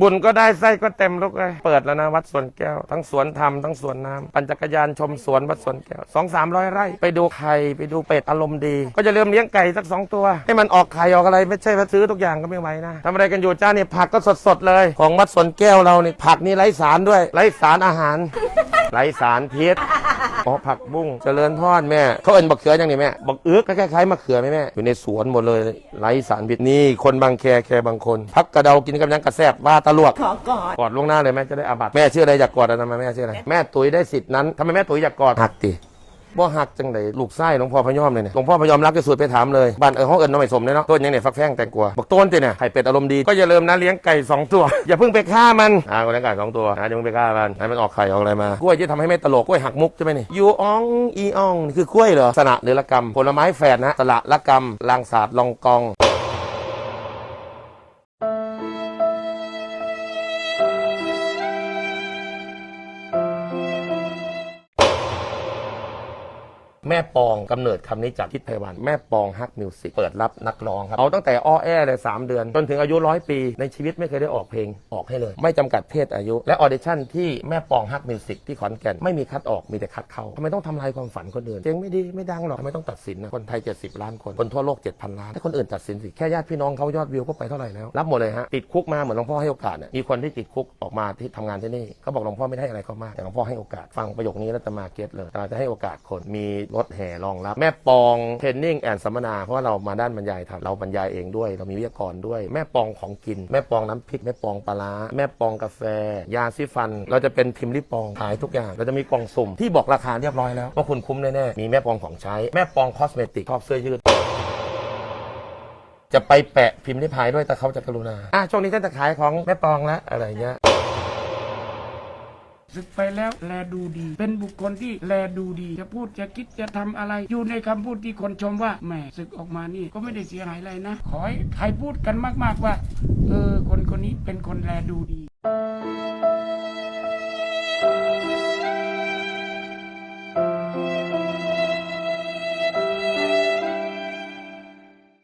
บุญก็ได้ไส้ก็เต็มลูกเลยเปิดแล้วนะวัดสวนแก้ว ทั้งสวนธรรมทั้งสวนน้ำปั่นจักรยานชมสวนวัดสวนแก้วสองสามร้อยไร่ไปดูไข่ไปดูเป็ดอารมณ์ดี ก็จะเริ่มเลี้ยงไก่สักสองตัว ให้มันออกไข่ออกอะไรไม่ใช่ว่าซื้อทุกอย่างก็ไม่ไหวนะทำอะไรกันอยู่จ้าเนี่ยผักก็สดๆเลย ของวัดสวนแก้วเราเนี่ยผักนี่ไร้สารด้วยไร้สารอาหารไร้สารพิษ อ๋อผักบุ้งเจริญพรแม่ เขาเอ็นบักเขือยังนี่แม่บักเอื้อกก็คล้ายๆมะเขือไหมแม่อยู่ในสวนหมดเลยไร้สารพิษนี่คนบางแคแคบางคนพักกระเดากินกำยังกระแซบว่าตะลวกขอกอดกอดล่วงหน้าเลยแม่จะได้อาบัตแม่ชื่ออะไรอยากกอดอะไรนะแม่ชื่ออะไรแม่ตุ๋ยได้สิทธินั้นทำไมแม่ตุ๋ยอยากกอดหักติ บ่หักจังไดลูกไส้หลวงพ่อพยอมเลยเนี่ยหลวงพ่อพยอมรักที่สุดไปถามเลยบ้านเออห้องเอิญน้องไม่สมเลยเนาะต้นยังเนี่ยฟักแฟงแต่กลัวบอกต้นติเนี่ยไข่เป็ดอารมณ์ดีก็อย่าลืมนะเลี้ยงไก่สองตัว อย่าเพิ่งไปฆ่ามันอ่าก็เลี้ยงไก่สองตัวนะอย่าเพิ่งไปฆ่ามันให้มันออกไข่ออกอะไรมากล้วยที่ทำให้ไม่ตลกกล้วยหักมุกใช่ไหมนี่ยูอองอีอองนี่คือกล้วยเหรอสนะหรือละกำผลไม้แฝดนะสละละกำลางศาสตร์ลองกอง แม่ปองกำเนิดคำนี้จากทิศไพวัน แม่ปองฮักมิวสิกเปิดรับนักร้องครับ เอาตั้งแต่อ้อแอเลย3เดือน จนถึงอายุร้อยปี ในชีวิตไม่เคยได้ออกเพลงออกให้เลย ไม่จำกัดเพศอายุ และออเดชั่นที่แม่ปองฮักมิวสิกที่ขอนแก่นไม่มีคัดออกมีแต่คัดเข้าทำไมต้องทำลายความฝันคนอื่นเพลงไม่ดีไม่ดังหรอกทำไมต้องตัดสินนะคนไทย 70 ล้านคนคนทั่วโลก 7,000 ล้านให้คนอื่นตัดสินสิแค่ญาติพี่น้องเขายอดวิวก็ไปเท่าไหร่แล้วรับหมดเลยฮะติดคุกมาเหมือนหลวงพ่อให้โอกาสเนี่ยมีคนที่ติดคุกออกมาที่ทำงานที่นี่เขาบอกหลวงพ่อไม่ได้อะไรเขามากแต่หลวงพ่อให้โอกาสฟังประโยคนี้แล้วจะมาเก็ตเลยเราจะให้โอกาสคนมีรถแห่รองรับ แม่ปองเทรนนิ่งแอนสัมมนา เพราะว่าเรามาด้านบรรยายทำเราบรรยายเองด้วย เรามีวิทยากรด้วย แม่ปองของกิน แม่ปองน้ำพริก แม่ปองปลาร้าแม่ปองกาแฟ ยาซีฟัน เราจะเป็นพิมพ์ลิปองขายทุกอย่าง เราจะมีกล่องสุ่มที่บอกราคาเรียบร้อยแล้วว่าคุณคุ้มแน่ๆมีแม่ปองของใช้แม่ปองคอสเมติกชอบเสื้อยืดจะไปแปะพิมพ์นิพายด้วยแต่เขาจะกรุณา อะช่วงนี้ท่านจะขายของแม่ปองแล้วอะไรเงี้ย ศึกไปแล้วแลดูดี เป็นบุคคลที่แลดูดี จะพูดจะคิดจะทำอะไร อยู่ในคำพูดที่คนชมว่าแหมศึกออกมานี่ก็ไม่ได้เสียหายอะไรนะ ขอให้ใครพูดกันมาก ๆว่า เออคนคนนี้เป็นคนแลดูดี